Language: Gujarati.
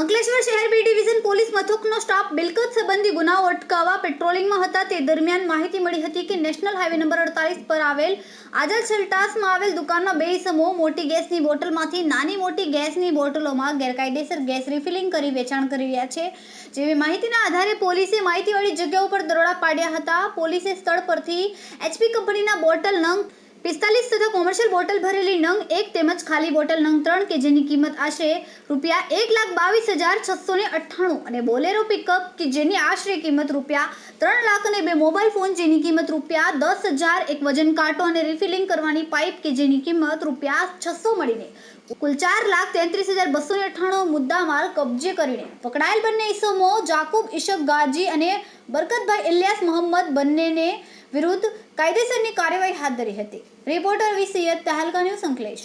અંકલેશ્વર શહેર બી ડિવિઝન પોલીસ મથકનો સ્ટાફ બિલકત સંબંધી ગુનાઓ અટકાવવા પેટ્રોલિંગમાં હતા તે દરમિયાન માહિતી મળી હતી કે નેશનલ હાઈવે નંબર અડતાલીસ પર આવેલ આઝાદ છલટાસમાં આવેલ દુકાનમાં બે સમૂહ મોટી ગેસની બોટલમાંથી નાની મોટી ગેસની બોટલોમાં ગેરકાયદેસર ગેસ રિફિલિંગ કરી વેચાણ કરી રહ્યા છે. જેવી માહિતીના આધારે પોલીસે માહિતીવાળી જગ્યાઓ ઉપર દરોડા પાડ્યા હતા. પોલીસે સ્થળ પરથી એચપી કંપનીના બોટલ નંગ પિસ્તાલીસ તથા કોમર્શિયલ બોટલ ભરેલી નંગ, એક તેમજ ખાલી બોટલ નંગ ત્રણ કે જેની કિંમત આશરે રૂપિયા એક લાખ બાવીસ હજાર છસો ને અઠ્ઠાણું અને બોલેરો પિકઅપ કે જેની આશરે કિંમત રૂપિયા ત્રણ લાખ અને બે મોબાઈલ ફોન જેની કિંમત રૂપિયા દસ હજાર, એક વજન કાંટો અને રિફિલિંગ કરવાની પાઇપ કે જેની કિંમત રૂપિયા છસો મળીને કુલ ચાર લાખ તેત્રીસ હજાર બસો ને અઠ્ઠાણું મુદ્દામાલ કબજે કરીને પકડાયેલ બંને ઈસમો જાકુબ ઇશક ગાજી અને બરકતભાઈ ઇલિયાસ મોહમ્મદ બંનેને વિરુદ્ધ કાયદેસરની કાર્યવાહી હાથ ધરી હતી. Reporter V Saiyed Tehelka news અંકલેશ